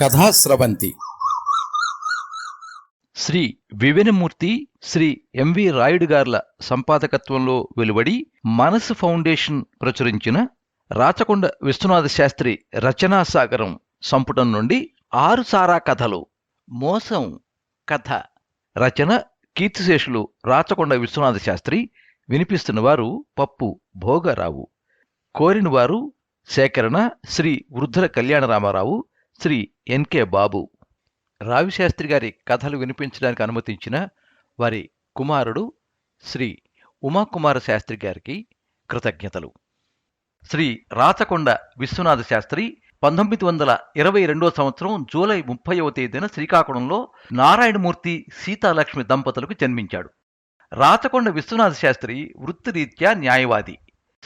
Kathasravanthi Shri Vivinamurthy Shri M V Rayudu గార్ల సంపాదకత్వంలో వెలువడి మనసు ఫౌండేషన్ ప్రచురించిన రాచకొండ విశ్వనాథ శాస్త్రి రచనా సాగరం సంపుటం నుండి ఆరు సారా కథలు. మోసం కథ. రచన కీర్తిశేషులు రాచకొండ విశ్వనాథ శాస్త్రి. వినిపిస్తున్నవారు పప్పు భోగరావు. కోరినవారు సేకరణ శ్రీ వృద్ధుల కళ్యాణరామారావు. శ్రీ ఎన్కే బాబు రావిశాస్త్రి గారి కథలు వినిపించడానికి అనుమతించిన వారి కుమారుడు శ్రీ ఉమాకుమార శాస్త్రి గారికి కృతజ్ఞతలు. శ్రీ రాచకొండ విశ్వనాథ శాస్త్రి పంతొమ్మిది వందల ఇరవై రెండో సంవత్సరం జూలై ముప్పైవ తేదీన శ్రీకాకుళంలో నారాయణమూర్తి సీతాలక్ష్మి దంపతులకు జన్మించాడు. రాచకొండ విశ్వనాథ శాస్త్రి వృత్తిరీత్యా న్యాయవాది.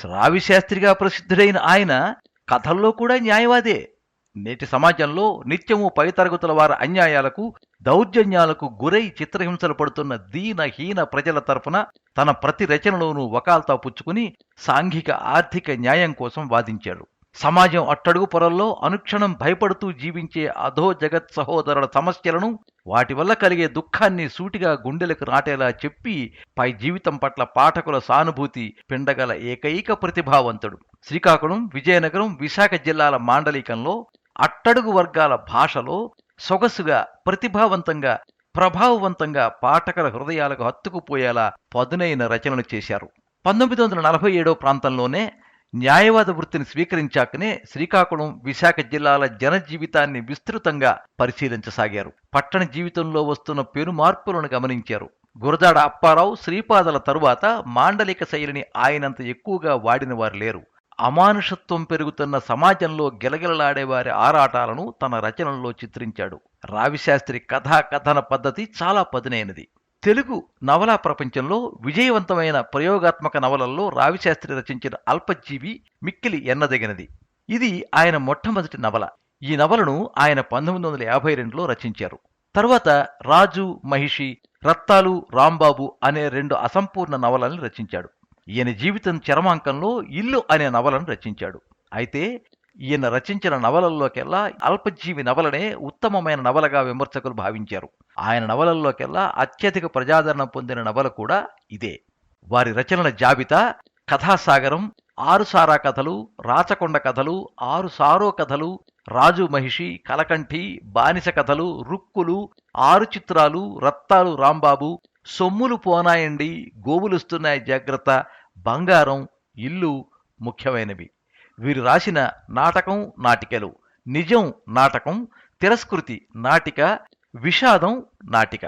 రావిశాస్త్రిగా ప్రసిద్ధుడైన ఆయన కథల్లో కూడా న్యాయవాదే. నేటి సమాజంలో నిత్యము పై తరగతుల వారి అన్యాయాలకు దౌర్జన్యాలకు గురై చిత్రహింసలు పడుతున్న దీనహీన ప్రజల తరపున తన ప్రతి రచనలోనూ వకాల్తా పుచ్చుకుని సాంఘిక ఆర్థిక న్యాయం కోసం వాదించాడు. సమాజం అట్టడుగు పొరల్లో అనుక్షణం భయపడుతూ జీవించే అధో జగత్ సహోదరుల సమస్యలను వాటి వల్ల కలిగే దుఃఖాన్ని సూటిగా గుండెలకు నాటేలా చెప్పి పై జీవితం పట్ల పాఠకుల సానుభూతి పిండగల ఏకైక ప్రతిభావంతుడు. శ్రీకాకుళం విజయనగరం విశాఖ జిల్లాల మాండలికంలో అట్టడుగు వర్గాల భాషలో సొగసుగా ప్రతిభావంతంగా ప్రభావవంతంగా పాఠకుల హృదయాలకు హత్తుకుపోయేలా పదునైన రచనలు చేశారు. పంతొమ్మిది వందల నలభై ఏడో ప్రాంతంలోనే న్యాయవాద వృత్తిని స్వీకరించాకనే శ్రీకాకుళం విశాఖ జిల్లాల జనజీవితాన్ని విస్తృతంగా పరిశీలించసాగారు. పట్టణ జీవితంలో వస్తున్న పెను మార్పులను గమనించారు. గురజాడ అప్పారావు శ్రీపాదల తరువాత మాండలిక శైలిని ఆయనంత ఎక్కువగా వాడిన వారు లేరు. అమానుషత్వం పెరుగుతున్న సమాజంలో గిలగిలలాడేవారి ఆరాటాలను తన రచనల్లో చిత్రించాడు. రావిశాస్త్రి కథాకథన పద్ధతి చాలా పదునైనది. తెలుగు నవలా ప్రపంచంలో విజయవంతమైన ప్రయోగాత్మక నవలల్లో రావిశాస్త్రి రచించిన అల్పజీవి మిక్కిలి ఎన్నదగినది. ఇది ఆయన మొట్టమొదటి నవల. ఈ నవలను ఆయన పంతొమ్మిది వందల యాభై రెండులో రచించారు. తరువాత రాజు మహిషి రత్తాలు రాంబాబు అనే రెండు అసంపూర్ణ నవలల్ని రచించాడు. ఈయన జీవితం చరమాంకంలో ఇల్లు అనే నవలను రచించాడు. అయితే ఈయన రచించిన నవలల్లోకెల్లా అల్పజీవి నవలనే ఉత్తమమైన నవలగా విమర్శకులు భావించారు. ఆయన నవలల్లోకెల్లా అత్యధిక ప్రజాదరణ పొందిన నవల కూడా ఇదే. వారి రచనల జాబితా కథాసాగరం ఆరుసారా కథలు రాచకొండ కథలు ఆరుసారో కథలు రాజు మహిషి కలకంఠి బానిస కథలు రుక్కులు ఆరు చిత్రాలు రత్తాలు రాంబాబు సొమ్ములు పోనాయండి గోవులుస్తున్నాయి జాగ్రత్త. బంగారం ఇల్లు ముఖ్యమైనవి. వీరు రాసిన నాటకం నాటికలు. నిజం నాటకం తిరస్కృతి నాటిక విషాదం నాటిక.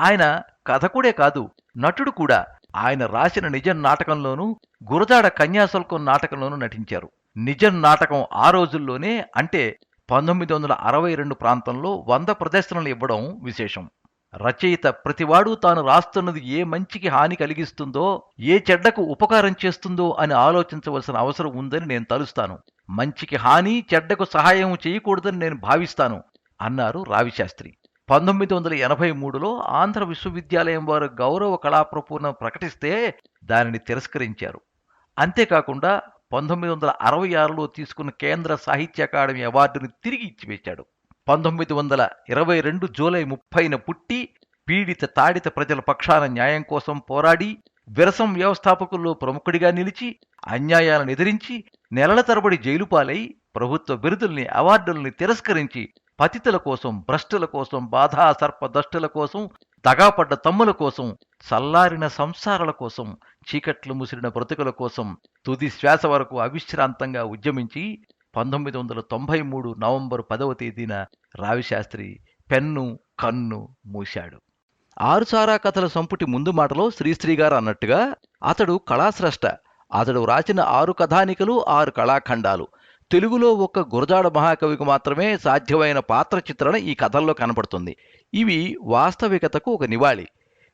ఆయన కథకుడే కాదు నటుడు కూడా. ఆయన రాసిన నిజం నాటకంలోనూ గురజాడ కన్యాశుల్కం నాటకంలోనూ నటించారు. నిజం నాటకం ఆ రోజుల్లోనే అంటే పంతొమ్మిది వందల అరవై రెండు ప్రాంతంలో వంద ప్రదర్శనలు ఇవ్వడం విశేషం. రచయిత ప్రతివాడు తాను రాస్తున్నది ఏ మంచికి హాని కలిగిస్తుందో ఏ చెడ్డకు ఉపకారం చేస్తుందో అని ఆలోచించవలసిన అవసరం ఉందని నేను తలుస్తాను. మంచికి హాని చెడ్డకు సహాయం చేయకూడదని నేను భావిస్తాను అన్నారు రావిశాస్త్రి. పంతొమ్మిది వందల ఎనభై మూడులో ఆంధ్ర విశ్వవిద్యాలయం వారు గౌరవ కళాప్రపూర్ణం ప్రకటిస్తే దానిని తిరస్కరించారు. అంతేకాకుండా పంతొమ్మిది వందల అరవై ఆరులో తీసుకున్న కేంద్ర సాహిత్య అకాడమీ అవార్డును తిరిగి ఇచ్చివేశాడు. పంతొమ్మిది వందల ఇరవై రెండు జూలై ముప్పైన పుట్టి పీడిత తాడిత ప్రజల పక్షాన న్యాయం కోసం పోరాడి విరసం వ్యవస్థాపకుల్లో ప్రముఖుడిగా నిలిచి అన్యాయాలను ఎదిరించి నెలల తరబడి జైలు పాలై ప్రభుత్వ బిరుదుల్ని అవార్డుల్ని తిరస్కరించి పతితుల కోసం భ్రష్టుల కోసం బాధా సర్పదష్టుల కోసం దగాపడ్డ తమ్ముల కోసం చల్లారిన సంసారాల కోసం చీకట్లు ముసిరిన బ్రతుకుల కోసం తుది శ్వాస వరకు అవిశ్రాంతంగా ఉద్యమించి పంతొమ్మిది వందల తొంభై మూడు నవంబర్ పదవ తేదీన రావిశాస్త్రి పెన్ను కన్ను మూశాడు. ఆరుసారా కథల సంపుటి ముందు మాటలో శ్రీశ్రీ గారు అన్నట్టుగా అతడు కళాస్రష్ట. అతడు రాసిన ఆరు కథానికలు ఆరు కళాఖండాలు. తెలుగులో ఒక్క గురజాడ మహాకవికి మాత్రమే సాధ్యమైన పాత్ర చిత్రణ ఈ కథల్లో కనపడుతుంది. ఇవి వాస్తవికతకు ఒక నివాళి.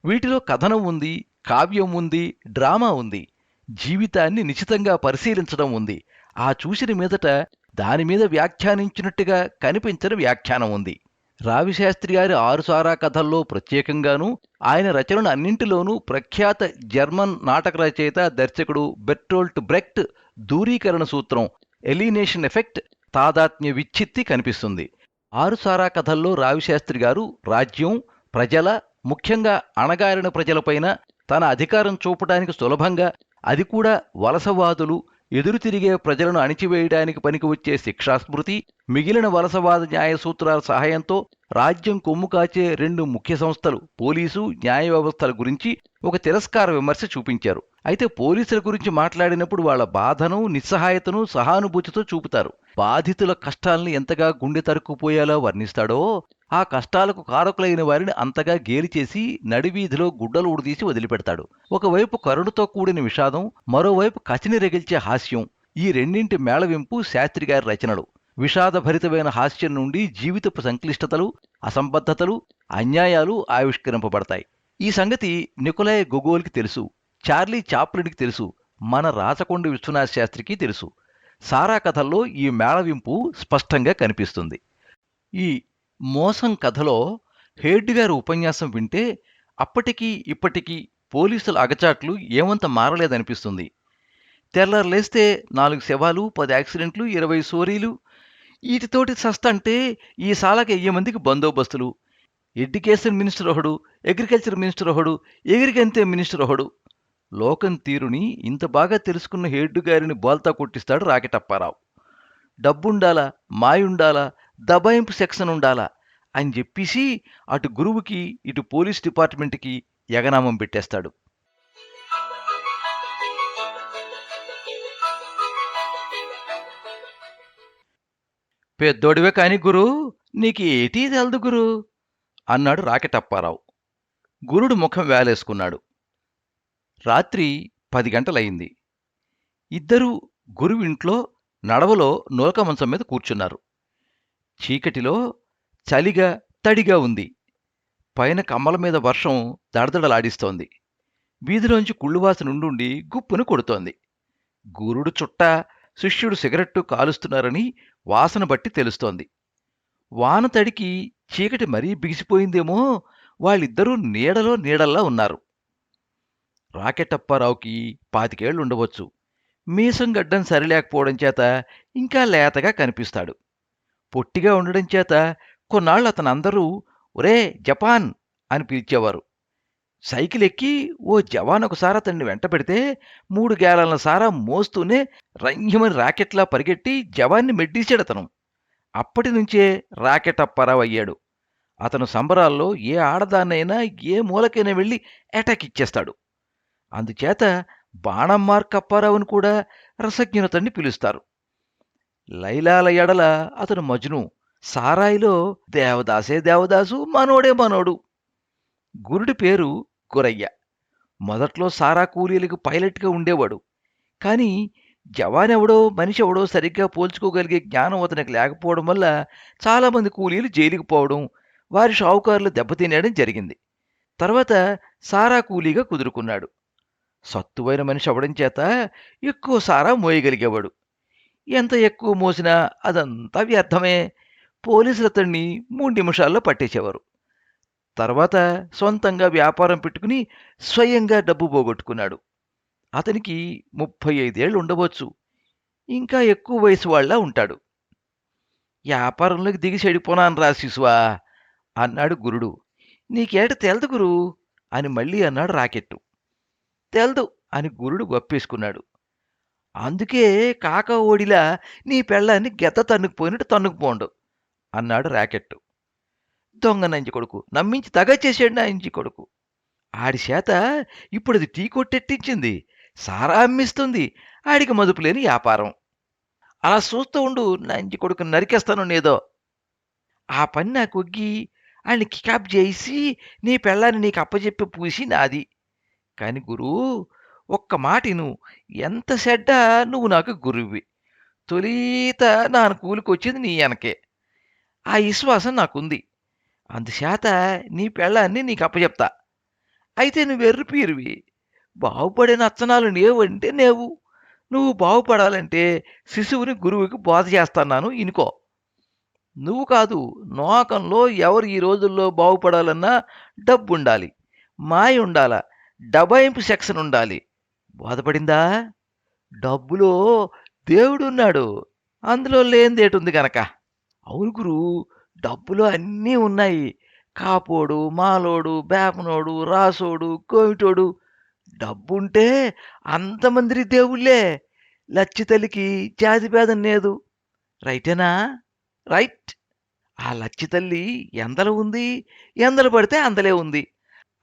వీటిలో కథనం ఉంది కావ్యం ఉంది డ్రామా ఉంది. జీవితాన్ని నిశితంగా పరిశీలించడం ఉంది. ఆ చూసిన మీదట దాని మీద వ్యాఖ్యానించినట్టుగా కనిపించని వ్యాఖ్యానం ఉంది. రావిశాస్త్రి గారి ఆరుసారా కథల్లో ప్రత్యేకంగాను ఆయన రచనలు అన్నింటిలోనూ ప్రఖ్యాత జర్మన్ నాటక రచయిత దర్శకుడు బెర్టోల్ట్ బ్రెక్ట్ దూరీకరణ సూత్రం ఎలినేషన్ ఎఫెక్ట్ తాదాత్మ్య విచ్ఛిత్తి కనిపిస్తుంది. ఆరుసారా కథల్లో రావిశాస్త్రి గారు రాజ్యం ప్రజల ముఖ్యంగా అణగారిన ప్రజలపైన తన అధికారం చూపడానికి సులభంగా అది కూడా వలసవాదులు ఎదురు తిరిగే ప్రజలను అణిచివేయడానికి పనికి వచ్చే శిక్షాస్మృతి మిగిలిన వలసవాద న్యాయ సూత్రాల సహాయంతో రాజ్యం కొమ్ము కాచే రెండు ముఖ్య సంస్థలు పోలీసు న్యాయ వ్యవస్థల గురించి ఒక తిరస్కార విమర్శ చూపించారు. అయితే పోలీసుల గురించి మాట్లాడినప్పుడు వాళ్ళ బాధను నిస్సహాయతను సహానుభూతితో చూపుతారు. బాధితుల కష్టాలను ఎంతగా గుండె తరుక్కుపోయేలా వర్ణిస్తాడో ఆ కష్టాలకు కారకులైన వారిని అంతగా గేలిచేసి నడివీధిలో గుడ్డలు ఉడిదీసి వదిలిపెడతాడు. ఒకవైపు కరుణతో కూడిన విషాదం మరోవైపు కచిని రగిల్చే హాస్యం. ఈ రెండింటి మేళవింపు శాస్త్రి గారి రచనలు. విషాదభరితమైన హాస్యం నుండి జీవితపు సంక్లిష్టతలు అసంబద్ధతలు అన్యాయాలు ఆవిష్కరింపబడతాయి. ఈ సంగతి నికోలాయ్ గొగోల్కి తెలుసు చార్లీ చాప్లిన్కి తెలుసు మన రాచకొండ విశ్వనాథ్ శాస్త్రికి తెలుసు. సారా కథల్లో ఈ మేళవింపు స్పష్టంగా కనిపిస్తుంది. ఈ మోసం కథలో హేడ్ గారి ఉపన్యాసం వింటే అప్పటికీ ఇప్పటికీ పోలీసుల అగచాట్లు ఏమంత మారలేదనిపిస్తుంది. తెల్లారులేస్తే నాలుగు శవాలు పది యాక్సిడెంట్లు ఇరవై సోరీలు. వీటితోటి సస్తంటే ఈ సాలకి వెయ్యి మందికి బందోబస్తులు. ఎడ్యుకేషన్ మినిస్టర్ ఒకడు అగ్రికల్చర్ మినిస్టర్ ఒకడు ఎగిరికంతే మినిస్టర్ ఒకడు. లోకం తీరుని ఇంత బాగా తెలుసుకున్న హెడ్ గారిని బోల్తా కొట్టిస్తాడు రాకెటప్పారావు. డబ్బుండాలా మాయుండాలా దబాయింపు సెక్షన్ ఉండాలా అని చెప్పేసి అటు గురువుకి ఇటు పోలీస్ డిపార్ట్మెంట్కి ఎగనామం పెట్టేస్తాడు. పెద్దోడివే కాని గురు నీకు ఏటీ తెలదు గురు? అన్నాడు రాకెటప్పారావు. గురుడు ముఖం వేలేసుకున్నాడు. రాత్రి పది గంటలయింది ఇద్దరూ గురువింట్లో నడవలో నూలక మంచం మీద కూర్చున్నారు. చీకటిలో చలిగా తడిగా ఉంది. పైన కమ్మల మీద వర్షం దడదడలాడిస్తోంది. వీధిలోంచి కుళ్ళువాసన ఉండుండి గుప్పును కొడుతోంది. గురుడు చుట్ట శిష్యుడు సిగరెట్టు కాలుస్తున్నారని వాసన బట్టి తెలుస్తోంది. వాన తడికి చీకటి మరీ బిగిసిపోయిందేమో వాళ్ళిద్దరూ నీడలో నీడల్లా ఉన్నారు. రాకెటప్పారావుకి పాతికేళ్ళుండవచ్చు. మీసం గడ్డం సరిలేకపోవడం చేత ఇంకా లేతగా కనిపిస్తాడు. పొట్టిగా ఉండడం చేత కొన్నాళ్ళు అతను అందరూ ఒరే జపాన్ అని పిలిచేవారు. సైకిల్ ఎక్కి ఓ జవాన్ ఒకసారి అతన్ని వెంట పెడితే మూడు గేలల సారా మోస్తూనే రంగ్యమని రాకెట్లా పరిగెట్టి జవాన్ని మెడ్డీశాడు అతను అప్పటి నుంచే రాకెట్ అప్పారావు అయ్యాడు అతను సంబరాల్లో ఏ ఆడదాన్నైనా ఏ మూలకైనా వెళ్ళి అటాక్ ఇచ్చేస్తాడు. అందుచేత బాణం మార్క్ అప్పారావుని కూడా రసజ్ఞునతన్ని పిలుస్తారు. లైలాల ఎడల అతను మజ్ను. సారాయిలో దేవదాసే దేవదాసు మనోడే మనోడు. గురుడి పేరు గురయ్య. మొదట్లో సారా కూలీలకు పైలట్గా ఉండేవాడు. కానీ జవాన్ ఎవడో మనిషి ఎవడో సరిగ్గా పోల్చుకోగలిగే జ్ఞానం అతనికి లేకపోవడం వల్ల చాలామంది కూలీలు జైలుకు పోవడం వారి షావుకారులు దెబ్బతినేయడం జరిగింది. తర్వాత సారా కూలీగా కుదురుకున్నాడు. సత్తువైన మనిషి అవడం చేత ఎక్కువ సారా మోయగలిగేవాడు. ఎంత ఎక్కువ మోసినా అదంతా వ్యర్థమే. పోలీసులు అతన్ని మూడు నిమిషాల్లో పట్టేసేవారు. తర్వాత సొంతంగా వ్యాపారం పెట్టుకుని స్వయంగా డబ్బు పోగొట్టుకున్నాడు. అతనికి ముప్పై ఐదేళ్ళు ఉండవచ్చు. ఇంకా ఎక్కువ వయసు వాళ్ళ ఉంటాడు. వ్యాపారంలోకి దిగి చెడిపోనాను రా శిశువా అన్నాడు గురుడు. నీకేట తెలదు గురు అని మళ్ళీ అన్నాడు రాకెట్టు. తెలదు అని గురుడు గొప్పేసుకున్నాడు. అందుకే కాక ఓడిలా నీ పెళ్ళాన్ని గెత్త తన్నుకుపోయినట్టు తన్నుకుపోండు అన్నాడు రాకెట్టు. దొంగ నంచి కొడుకు నమ్మించి తగచేసాడు నా ఇంచి కొడుకు. ఆడి చేత ఇప్పుడు అది టీ కొట్టెట్టించింది సారా అమ్మిస్తుంది ఆడికి మదుపు లేని వ్యాపారం అలా చూస్తూ ఉండు నా ఇంటి కొడుకు నరికేస్తాను నేదో. ఆ పని నాకు ఒగ్గి ఆయన్ని కికాప్ చేసి నీ పెళ్ళాన్ని నీకు అప్పచెప్పి పూసి నాది. కాని గురూ ఒక్క మాటిను ఎంత చెడ్డ నువ్వు నాకు గురువి తొలీత నా కూలికొచ్చింది నీ వెనకే ఆ విశ్వాసం నాకుంది. అందుచేత నీ పెళ్ళాన్ని నీకు అప్పచెప్తా అయితే నువ్వు ఎర్రిపీరువి బాగుపడే నచ్చనాలు నేవంటే నేవు నువ్వు బాగుపడాలంటే శిశువుని గురువుకి బోధ చేస్తున్నాను. ఇనుకో. నువ్వు కాదు నోకంలో ఎవరు ఈ రోజుల్లో బాగుపడాలన్నా డబ్బు ఉండాలి మాయ ఉండాలా డబాయింపు సెక్షన్ ఉండాలి. బోధపడిందా? డబ్బులో దేవుడున్నాడు. అందులో లేనిదేటుంది గనక? అవును గురు డబ్బులు అన్నీ ఉన్నాయి. కాపోడు మాలోడు బేపనోడు రాసోడు కోమిటోడు డబ్బుంటే అంతమంది దేవుళ్ళే. లచ్చి తల్లికి లేదు. రైటేనా? రైట్. ఆ లచ్చి తల్లి ఎందల ఉంది? ఎందలు పడితే అందలే ఉంది.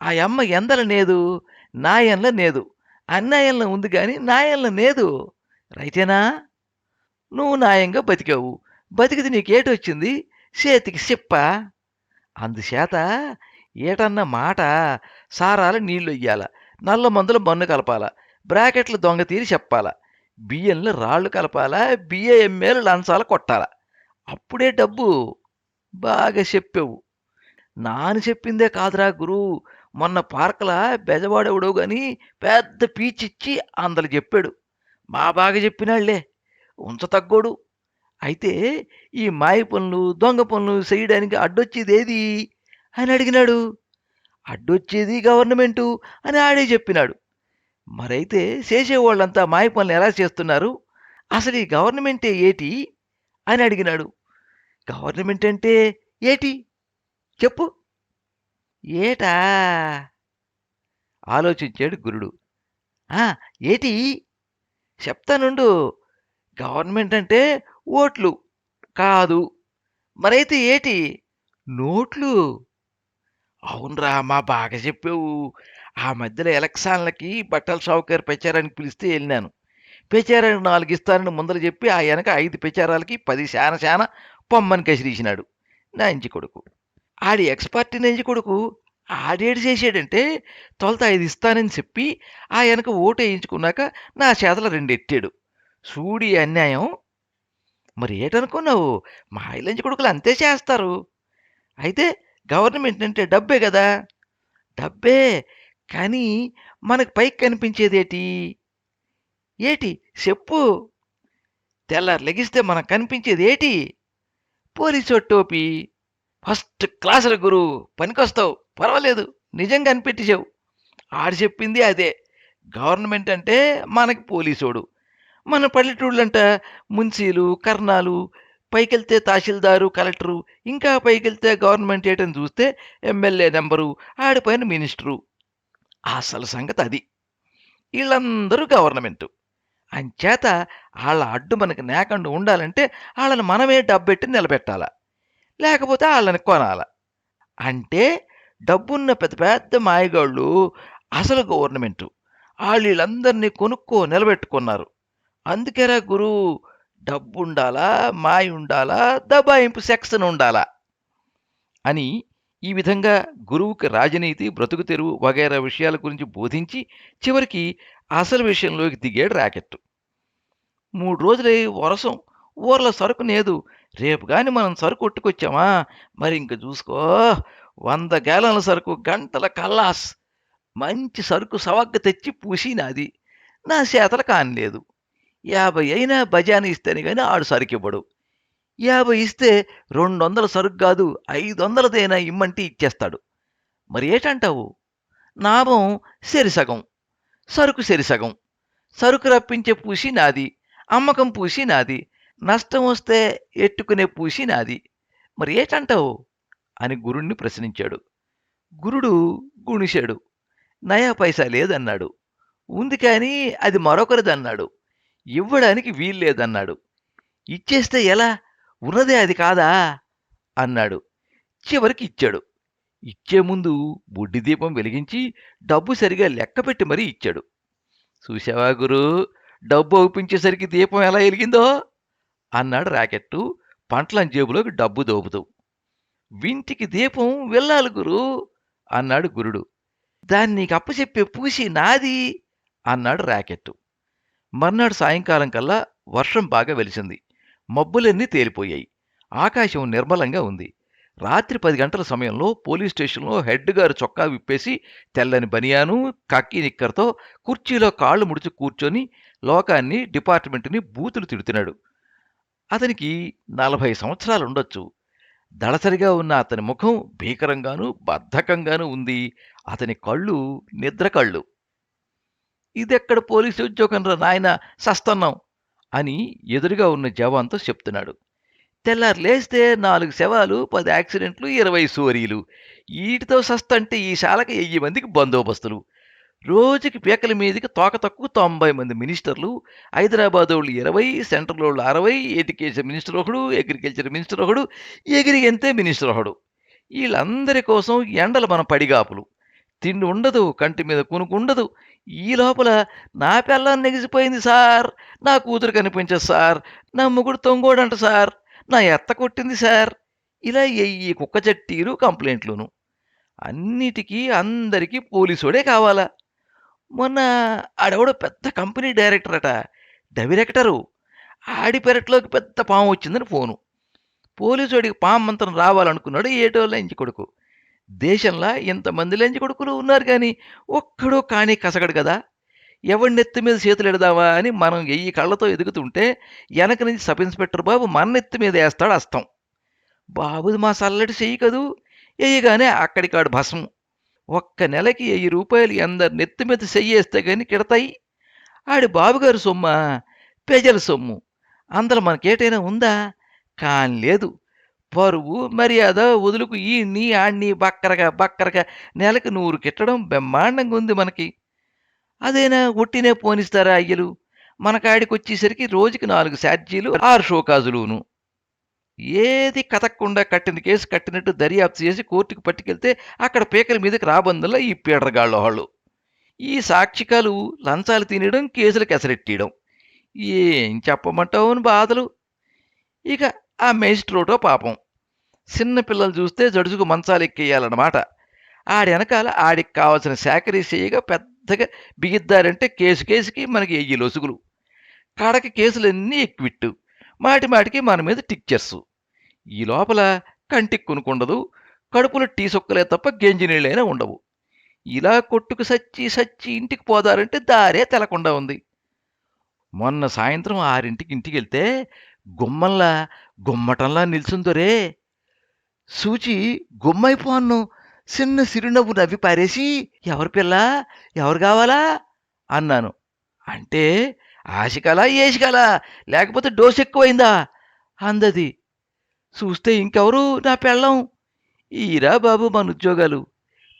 ఆ అమ్మ ఎందల నేదు? నాయన్ల నేదు. అన్యాయంలో ఉంది కానీ న్యాయంలో నేదు. రైతేనా? నువ్వు న్యాయంగా బతికావు. బతికితే నీకేటొచ్చింది చేతికి సిప్ప. అందుచేత ఏటన్న మాట సారాల నీళ్ళు ఇయ్యాల. నల్ల మందుల మన్ను కలపాల. బ్రాకెట్లు దొంగ తీరి చెప్పాల. బియ్యంలో రాళ్ళు కలపాల. బియ్యఎంఏలు లంచాలు కొట్టాల. అప్పుడే డబ్బు బాగా చెప్పావు. నాను చెప్పిందే కాదురా గురు. మొన్న పార్కలా బెజవాడెవడో గాని పెద్ద పీచిచ్చి అందలు చెప్పాడు. మా బాగా చెప్పినాళ్ళే ఉంచ తగ్గోడు. అయితే ఈ మాయ పనులు దొంగ పనులు చేయడానికి అడ్డొచ్చేది ఏది అని అడిగినాడు. అడ్డొచ్చేది గవర్నమెంటు అని ఆడే చెప్పినాడు. మరైతే చేసేవాళ్ళంతా మాయ పనులు ఎలా చేస్తున్నారు? అసలు ఈ గవర్నమెంటే ఏటి? అని అడిగినాడు. గవర్నమెంట్ అంటే ఏటి? చెప్పు. ఏటా? ఆలోచించాడు గురుడు. ఏటి? చెప్తానుండు గవర్నమెంట్ అంటే ఓట్లు. కాదు. మరైతే ఏటి? నోట్లు. అవునరా మా బాగా చెప్పావు. ఆ మధ్యలో ఎలక్షన్లకి బట్టల షావుకారు ప్రచారానికి పిలిస్తే వెళ్ళినాను. ప్రచారానికి నాలుగు ఇస్తానని ముందర చెప్పి ఆ వెనక ఐదు ప్రచారాలకి పది శాన శాన పొమ్మని కసిరీసినాడు. నా ఇంటి కొడుకు. ఆడి ఎక్స్పర్ట్ నెంజి కొడుకు ఆడేడు చేసాడంటే తొలత ఐదు ఇస్తానని చెప్పి ఆ వెనక ఓటు వేయించుకున్నాక నా చేతల రెండు ఎట్టాడు చూడి అన్యాయం. మరి ఏటనుకున్నావు? మా ఇల్లంచి కొడుకులు అంతే చేస్తారు. అయితే గవర్నమెంట్ అంటే డబ్బే కదా? డబ్బే. కానీ మనకు పైకి కనిపించేదేటి ఏటి? చెప్పు. తెల్లారు లెగిస్తే మనకు కనిపించేది ఏటి? పోలీసు టోపీ. ఫస్ట్ క్లాసుల గురువు పనికొస్తావు పర్వాలేదు నిజంగా అనిపెట్టించావు. ఆడు చెప్పింది అదే. గవర్నమెంట్ అంటే మనకి పోలీసోడు. మన పల్లెటూళ్ళంట మున్సీలు కర్ణాలు పైకెళ్తే తహసీల్దారు కలెక్టరు ఇంకా పైకెళ్తే గవర్నమెంట్ ఏటని చూస్తే ఎమ్మెల్యే నెంబరు ఆడిపోయిన మినిస్టరు. అసలు సంగతి అది. వీళ్ళందరూ గవర్నమెంటు. అంచేత వాళ్ళ అడ్డు మనకు నేకండు ఉండాలంటే వాళ్ళని మనమే డబ్బెట్టి నిలబెట్టాల. లేకపోతే వాళ్ళని కొనాల. అంటే డబ్బున్న పెద్ద పెద్ద మాయగాళ్ళు అసలు గవర్నమెంటు. వాళ్ళు వీళ్ళందరినీ కొనుక్కో నిలబెట్టుకున్నారు. అందుకేరా గురు డబ్బు ఉండాలా మాయ ఉండాలా దబాయింపు సెక్షన్ ఉండాలా అని ఈ విధంగా గురువుకి రాజనీతి బ్రతుకు తెరువు వగైరా విషయాల గురించి బోధించి చివరికి అసలు విషయంలోకి దిగాడు రాకెట్టు. మూడు రోజులై వరసం ఊర్ల సరుకు నేదు రేపు కానీ మనం సరుకు కొట్టుకొచ్చామా మరి ఇంక చూసుకో వంద గ్యాలన్ల సరుకు గంటల కల్లాస్. మంచి సరుకు సవగ్గ తెచ్చి పూసినాది నా చేతలు కానిలేదు. యాభై అయినా బజాని ఇస్తేనే కానీ ఆడు సరుకు ఇవ్వడు యాభై ఇస్తే రెండు వందల సరుకు కాదు ఐదు వందలదైనా ఇమ్మంటే ఇచ్చేస్తాడు. మరి ఏటంటావు? నాభం సెరిసగం. సరుకు సెరిసగం. సరుకు రప్పించే పూసి నాది. అమ్మకం పూసి నాది. నష్టం వస్తే ఎట్టుకునే పూసి నాది. మరి ఏటంటావు? అని గురుణ్ణి ప్రశ్నించాడు. గురుడు గుణిశాడు. నయా పైసా లేదన్నాడు. ఉంది కానీ అది మరొకరిదన్నాడు. ఇవ్వడానికి వీల్లేదన్నాడు. ఇచ్చేస్తే ఎలా? ఉన్నదే అది కాదా? అన్నాడు. చివరికి ఇచ్చాడు. ఇచ్చే ముందు బుడ్డి దీపం వెలిగించి డబ్బు సరిగా లెక్కపెట్టి మరీ ఇచ్చాడు. చూసావా గురు? డబ్బు ఒప్పించేసరికి దీపం ఎలా వెలిగిందో? అన్నాడు రాకెట్టు. పంటలం జేబులోకి డబ్బు దోపుతూ. వింటికి దీపం వెళ్ళాలి గురు అన్నాడు గురుడు. దాన్ని నీకు అప్పచెప్పే పూసి నాది అన్నాడు రాకెట్టు. మర్నాడు సాయంకాలం కల్లా వర్షం బాగా వెలిసింది. మబ్బులన్నీ తేలిపోయాయి. ఆకాశం నిర్మలంగా ఉంది. రాత్రి పది గంటల సమయంలో పోలీస్ స్టేషన్లో హెడ్ గారు చొక్కా విప్పేసి తెల్లని బనియాను కక్కి నిక్కర్తో కుర్చీలో కాళ్ళు ముడిచి కూర్చొని లోకాన్ని డిపార్ట్మెంట్ని బూతులు తిడుతున్నాడు. అతనికి నలభై సంవత్సరాలు ఉండొచ్చు దళసరిగా ఉన్న అతని ముఖం భీకరంగాను బద్ధకంగాను ఉంది. అతని కళ్ళు నిద్ర కళ్ళు ఇదెక్కడ పోలీసు ఉద్యోగం రా నాయన సస్తన్నాం అని ఎదురుగా ఉన్న జవాన్తో చెప్తున్నాడు. తెల్లారు లేస్తే నాలుగు శవాలు పది యాక్సిడెంట్లు ఇరవై సోరీలు. వీటితో సస్తంటే ఈ శాలకి వెయ్యి మందికి బందోబస్తులు. రోజుకి పీకల మీదకి తోక తక్కువ తొంభై మంది మినిస్టర్లు హైదరాబాద్ వాళ్ళు ఇరవై సెంట్రల్ వాళ్ళు అరవై ఎడ్యుకేషన్ మినిస్టర్ ఒకడు అగ్రికల్చర్ మినిస్టర్ ఒకడు ఎగిరి ఎంతే మినిస్టర్ ఒకడు. వీళ్ళందరి కోసం ఎండలు మన పడిగాపులు. తిండి ఉండదు కంటి మీద కొనుక్కు ఉండదు. ఈ లోపల నా పిల్లం నెగిసిపోయింది సార్. నా కూతురు కనిపించదు సార్. నా ముగుడు తొంగోడంట సార్. నా ఎత్త కొట్టింది సార్. ఇలా ఎయ్యి కుక్క చట్టీలు కంప్లైంట్లును. అన్నిటికీ అందరికీ పోలీసోడే కావాలా? మొన్న ఆడెవడో పెద్ద కంపెనీ డైరెక్టర్ అట డైరెక్టరు ఆడి పెరట్లోకి పెద్ద పాము వచ్చిందని ఫోను. పోలీసు వాడికి పాము మంత్రం రావాలనుకున్నాడు ఏటో లంచి కొడుకు. దేశంలో ఇంతమంది లంచి కొడుకులు ఉన్నారు కానీ ఒక్కడో కానీ కసగడు కదా ఎవడి నెత్తి మీద చేతులు ఎడదావా అని మనం ఎయ్యి కళ్ళతో ఎదుగుతుంటే వెనక నుంచి సబ్ ఇన్స్పెక్టర్ బాబు మన నెత్తి మీద వేస్తాడు అస్తం. బాబుది మా సల్లటి చెయ్యి కదూ? ఎయ్యగానే అక్కడికాడు భస్మం. ఒక్క నెలకి వెయ్యి రూపాయలు ఎందరు నెత్తి మీద చెయ్యేస్తే కానీ కిడతాయి. ఆడి బాబుగారు సొమ్మ పెజల సొమ్ము. అందులో మనకేటైనా ఉందా? కాని లేదు. పరువు మర్యాద వదులుకు ఈ నీ ఆడ్ని బక్కరగా బక్కరగా నెలకు నూరు కిట్టడం బ్రహ్మాండంగా ఉంది మనకి. అదేనా ఒట్టినే పోనిస్తారా అయ్యలు? మన కాడికి వచ్చేసరికి రోజుకి నాలుగు ఛార్జీలు ఆరు షోకాజులును. ఏది కథకుండా కట్టిన కేసు కట్టినట్టు దర్యాప్తు చేసి కోర్టుకు పట్టుకెళ్తే అక్కడ పీకల మీదకి రాబందుల్లో ఈ పీడరగాళ్ళ వాళ్ళు. ఈ సాక్షికాలు లంచాలు తినడం కేసులు కెసరెట్టేయడం. ఏం చెప్పమంటావు అని బాధలు. ఇక ఆ మేజిస్ట్రోటో పాపం. చిన్న పిల్లలు చూస్తే జడుసుకు మంచాలు ఎక్కేయాలన్నమాట. ఆడి వెనకాల ఆడికి కావాల్సిన సేకరీ చేయగా పెద్దగా బిగిద్దారంటే కేసు కేసుకి మనకి ఎయ్యి లొసుగులు కాడక కేసులన్నీ ఎక్కువిట్టు. మాటి మాటికి మన మీద టిక్చర్స్ ఈ లోపల కంటికి కొనుక్కుండదు కడుపులో టీ సొక్కలే తప్ప గెంజి నీళ్ళైనా ఉండవు. ఇలా కొట్టుకు సచ్చి సచ్చి ఇంటికి పోదారంటే దారే తెలకుండా ఉంది. మొన్న సాయంత్రం ఆరింటికి ఇంటికి వెళ్తే గుమ్మల్లా గుమ్మటంలా నిల్చుందోరే. సూచి గుమ్మైపోన్ను చిన్న సిరునవ్వు నవ్వి పారేసి ఎవరి పిల్ల? ఎవరు కావాలా? అన్నాను. అంటే ఆశికలా ఏసికలా లేకపోతే డోస్ ఎక్కువైందా? అందది చూస్తే ఇంకెవరు? నా పెళ్ళం. ఈరా బాబు మన ఉద్యోగాలు.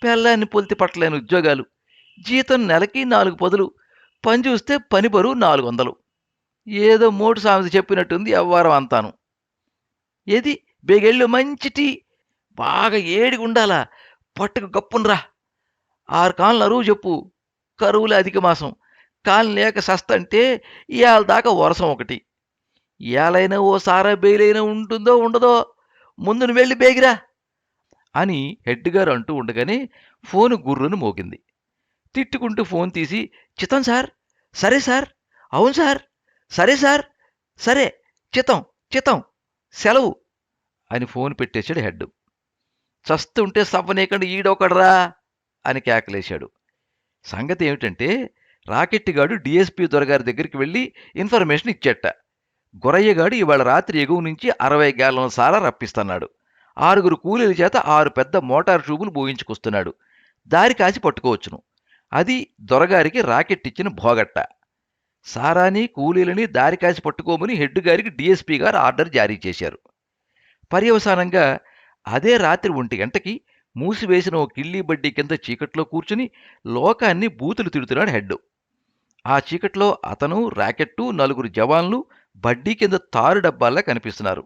పెళ్ళాన్ని పొలితి పట్టలేని ఉద్యోగాలు. జీతం నెలకి నాలుగు పదులు. పని చూస్తే పని బరువు నాలుగు వందలు ఏదో మోటు సామెత చెప్పినట్టుంది ఎవ్వారం అంతాను. ఏది? బేగెళ్ళు మంచి టీ. బాగా ఏడిగా ఉండాలా పట్టుకు గప్పునరా. ఆరు కాళ్ళు అరువు చెప్పు. కరువులే అధిక మాసం. కాలు లేక సస్తంటే ఇవాళ దాకా వరసం ఒకటి. ఇయాలైనా ఓ సారా బెయిలైనా ఉంటుందో ఉండదో ముందును వెళ్ళి బేగిరా అని హెడ్ గారు అంటూ ఉండగానే ఫోను గుర్రును మోగింది. తిట్టుకుంటూ ఫోన్ తీసి చితం సార్ సరే సార్ అవును సార్ సరే సార్ సరే చితం చితం సెలవు అని ఫోన్ పెట్టేశాడు హెడ్. చస్తుంటే సవ్వనేకండి ఈడొకడరా అని కేకలేశాడు. సంగతి ఏమిటంటే రాకెట్టిగాడు డిఎస్పీ దొరగారి దగ్గరికి వెళ్ళి ఇన్ఫర్మేషన్ ఇచ్చేట. గొరయ్యగాడు ఇవాళ రాత్రి ఎగువ నుంచి అరవై గ్యాలన్ల సారా రప్పిస్తున్నాడు. ఆరుగురు కూలీల చేత ఆరు పెద్ద మోటార్ ట్యూబులు బోయించుకొస్తున్నాడు. దారి కాసి పట్టుకోవచ్చును. అది దొరగారికి రాకెట్ ఇచ్చిన భోగట్ట. సారాని కూలీలని దారి కాసి పట్టుకోమని హెడ్ గారికి డిఎస్పీ గారు ఆర్డర్ జారీ చేశారు. పర్యవసానంగా అదే రాత్రి ఒంటి గంటకి మూసివేసిన ఓ కిళ్ళీ బడ్డీ కింద చీకట్లో కూర్చుని లోకాన్ని బూతులు తిడుతున్నాడు హెడ్ ఆ చీకట్లో అతను రాకెట్టు నలుగురు జవాన్లు బడ్డీ కింద తారు డబ్బాల్లా కనిపిస్తున్నారు.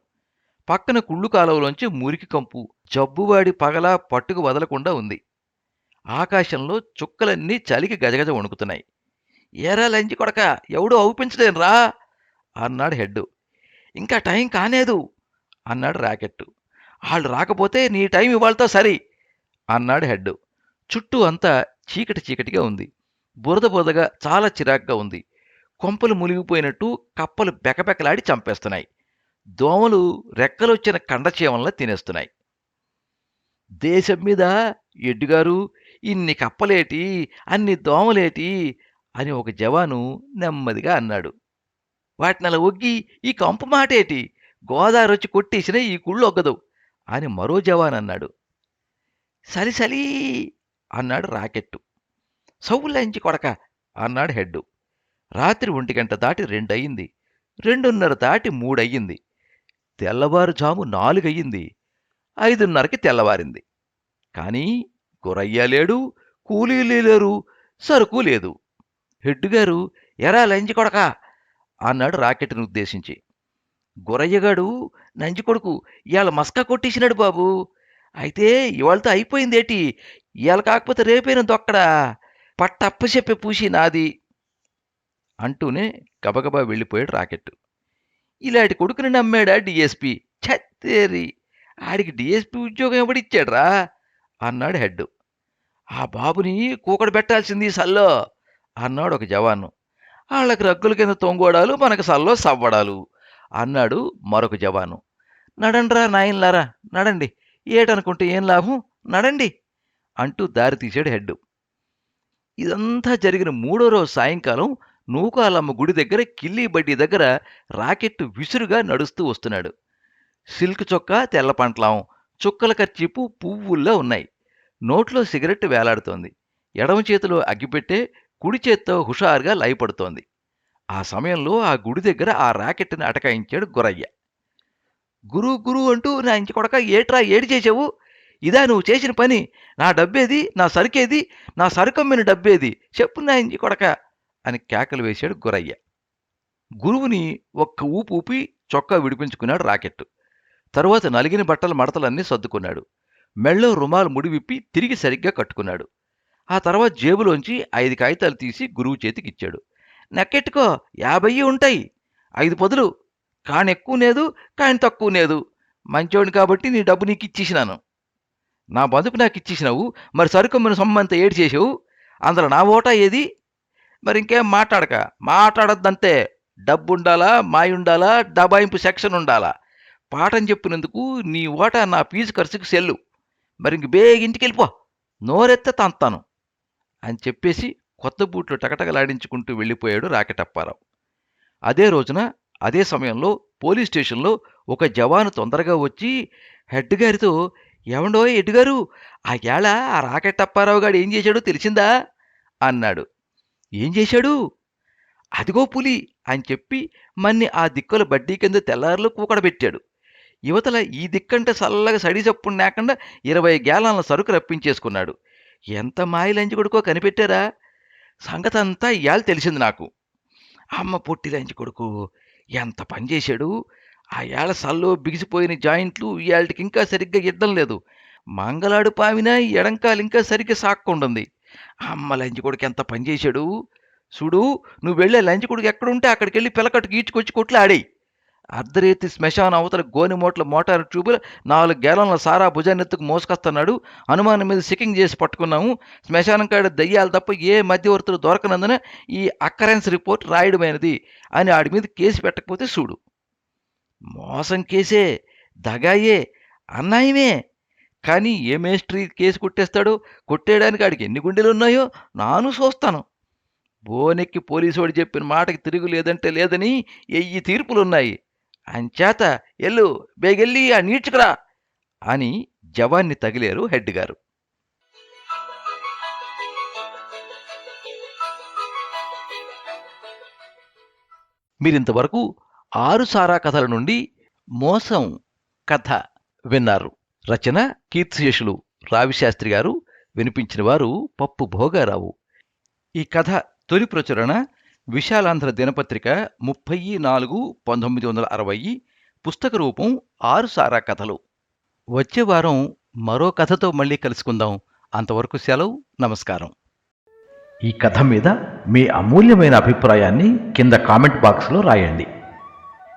పక్కన కుళ్ళు కాలువలోంచి మురికి కంపు జబ్బువాడి పగలా పట్టుకు వదలకుండా ఉంది. ఆకాశంలో చుక్కలన్నీ చలికి గజగజ వణుకుతున్నాయి. ఏరా లంచి కొడక ఎవడూ అవుపించలేను రా అన్నాడు హెడ్ ఇంకా టైం కానేదు అన్నాడు రాకెట్టు. వాళ్ళు రాకపోతే నీ టైం ఇవాళతో సరి అన్నాడు హెడ్ చుట్టూ అంతా చీకటి చీకటిగా ఉంది. బురద బురదగా చాలా చిరాగ్గా ఉంది. కొంపలు మునిగిపోయినట్టు కప్పలు బెకబెకలాడి చంపేస్తున్నాయి. దోమలు రెక్కలొచ్చిన కండచీమల్లా తినేస్తున్నాయి. దేశం మీద ఎడ్డుగారు ఇన్ని కప్పలేటి అన్ని దోమలేటి అని ఒక జవాను నెమ్మదిగా అన్నాడు. వాటినలా ఒగ్గి ఈ కంపు మాటేటి? గోదావరి వచ్చి కొట్టేసినా ఈ కుళ్ళు ఒగ్గదు అని మరో జవాన్ అన్నాడు సలి సలి అన్నాడు రాకెట్టు. సౌలంచి కొడక అన్నాడు హెడ్డు. రాత్రి ఒంటి గంట దాటి రెండయింది. రెండున్నర దాటి మూడయ్యింది తెల్లవారుజాము నాలుగయ్యింది ఐదున్నరకి తెల్లవారింది. కానీ గురయ్య లేడు కూలీలు లేరు సరుకు లేదు. హెడ్డుగారు ఎరా లంచి కొడక అన్నాడు రాకెట్ను ఉద్దేశించి. గురయ్యగాడు నంజి కొడుకు ఇవాళ మస్కా కొట్టేసినాడు బాబు. అయితే ఇవాళతో అయిపోయిందేటి? ఇవాళ కాకపోతే రేపైన దొక్కడా? పట్ట అప్పచెప్పి పూసి నాది అంటూనే గబగబా వెళ్ళిపోయాడు రాకెట్ ఇలాంటి కొడుకుని నమ్మాడా డిఎస్పి? ఛత్తేరి! ఆడికి డిఎస్పి ఉద్యోగం ఎవడిచ్చాడ్రా? అన్నాడు హెడ్ ఆ బాబుని కూకడ పెట్టాల్సింది సల్లో అన్నాడు ఒక జవాను. వాళ్ళకి రగ్గుల కింద తొంగోడాలు మనకు సల్లో సవ్వడాలు అన్నాడు మరొక జవాను. నడండ్రా నాయన్లారా నడండి. ఏటనుకుంటే ఏం లాభం? నడండి! అంటూ దారి తీశాడు హెడ్ ఇదంతా జరిగిన మూడో రోజు సాయంకాలం నూకాలమ్మ గుడి దగ్గర కిల్లీ బడ్డీ దగ్గర రాకెట్ విసురుగా నడుస్తూ వస్తున్నాడు. సిల్క్ చొక్కా తెల్ల పంటలాం చుక్కల కర్చీపు పువ్వుల్లో ఉన్నాయి. నోట్లో సిగరెట్ వేలాడుతోంది. ఎడమ చేతిలో అగ్గిపెట్టే కుడి చేత్తో హుషారుగా లయపడుతోంది. ఆ సమయంలో ఆ గుడి దగ్గర ఆ రాకెట్ని అటకాయించాడు గురయ్య. గురు గురు అంటూ నా ఇంటి కొడక ఏట్రా ఏడి చేసావు ఇదా నువ్వు చేసిన పని. నా డబ్బేది నా సరుకేది నా సరుకమ్మిన డబ్బేది. చెప్పు నా కొడక అని కేకలు వేశాడు గురయ్య. గురువుని ఒక్క ఊపు ఊపి చొక్కా విడిపించుకున్నాడు రాకెట్ తరువాత నలిగిన బట్టల మడతలన్నీ సర్దుకున్నాడు. మెళ్ళో రుమాలు ముడి విప్పి తిరిగి సరిగ్గా కట్టుకున్నాడు. ఆ తర్వాత జేబులోంచి ఐదు కాగితాలు తీసి గురువు చేతికిచ్చాడు నెక్కెట్టుకో యాభై ఉంటాయి. ఐదు పొదులు. కాని ఎక్కువ లేదు కాని తక్కువ లేదు. మంచోడిని కాబట్టి నీ డబ్బు నీకు ఇచ్చేసినాను. నా బతుకు నాకు ఇచ్చేసినావు మరి సరుకు మన సొమ్మంత ఏడు చేసావు అందులో నా ఓటా ఏది? మరి ఇంకేం మాట్లాడక మాట్లాడొద్దంతే డబ్బు ఉండాలా మాయ ఉండాలా డబాయింపు సెక్షన్ ఉండాలా? పాఠం చెప్పినందుకు నీ ఓటా నా ఫీజు ఖర్చుకు సెల్లు. మరి ఇంక బేగ ఇంటికి వెళ్ళిపో నోరెత్తే తంతాను అని చెప్పేసి కొత్త బూట్లు టకటకలాడించుకుంటూ వెళ్ళిపోయాడు రాకెటప్పారావు. అదే రోజున అదే సమయంలో పోలీస్ స్టేషన్లో ఒక జవాను తొందరగా వచ్చి హెడ్ గారితో ఏమండో ఎటుగారు? ఆ ఏళ ఆ రాకెటప్పారావు గారు ఏం చేశాడో తెలిసిందా? అన్నాడు. ఏం చేశాడు? అదిగో పులి అని చెప్పి మన్ని ఆ దిక్కుల బడ్డీ కింద తెల్లారులు కూకడబెట్టాడు. యువతల ఈ దిక్కంటే చల్లగా సడి చప్పుడు లేకుండా ఇరవై గేలాల సరుకు రప్పించేసుకున్నాడు. ఎంత మాయలంచి కొడుకో కనిపెట్టారా? సంగతంతా ఇవాళ తెలిసింది నాకు. అమ్మ పొట్టి లంచి కొడుకు ఎంత పని చేశాడు? ఆ ఏళ్ళ సల్లో బిగిసిపోయిన జాయింట్లు ఇవాళకి ఇంకా సరిగ్గా ఇద్దం లేదు. మంగళాడు పావినా ఎడంకాలు ఇంకా సరిగ్గా సాక్కుంటుంది. అమ్మ లంచి కొడుకు ఎంత పనిచేశాడు చూడు నువ్వు వెళ్ళే లంచి కొడుకు ఎక్కడుంటే అక్కడికి వెళ్ళి పిల్లకట్టుకు ఈడ్చుకొచ్చి కొట్లు ఆడేయి అర్ధరేతి శ్మశాన అవతల గోనిమోట్ల మోటార్ ట్యూబులు నాలుగు గేలన్ల సారా భుజాన్నెత్తుకు మోసుకొస్తున్నాడు. అనుమానం మీద సికింగ్ చేసి పట్టుకున్నాము. శ్మశానం కాడ దయ్యాలు తప్ప ఏ మధ్యవర్తులు దొరకనందున ఈ అక్కరెన్స్ రిపోర్ట్ రాయడమైనది అని ఆడి మీద కేసు పెట్టకపోతే చూడు. మోసం కేసే దగాయే అన్నాయమే కానీ ఏ మేస్ట్రీ కేసు కొట్టేస్తాడో కొట్టేయడానికి ఆడికి ఎన్ని గుండెలు ఉన్నాయో నాను చూస్తాను బోనెక్కి పోలీసోడు చెప్పిన మాటకి తిరుగు లేదంటే లేదని ఎయ్యి తీర్పులున్నాయి. అంచేత ఎల్లు బేగెల్లి ఆ నీడ్చుకురా అని జవాన్ని తగిలేరు హెడ్ గారు మీరింతవరకు ఆరు సారా కథల నుండి మోసం కథ విన్నారు. రచన కీర్తిశేషులు. రావిశాస్త్రి గారు వినిపించిన వారు పప్పు భోగారావు. ఈ కథ తొలి ప్రచురణ విశాలాంధ్ర దినపత్రిక ముప్పై నాలుగు పంతొమ్మిది వందల అరవై పుస్తక రూపం ఆరు సారా కథలు. వచ్చే వారం మరో కథతో మళ్ళీ కలుసుకుందాం. అంతవరకు సెలవు నమస్కారం. ఈ కథ మీద మీ అమూల్యమైన అభిప్రాయాన్ని కింద కామెంట్ బాక్స్లో రాయండి.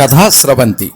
కథా స్రవంతి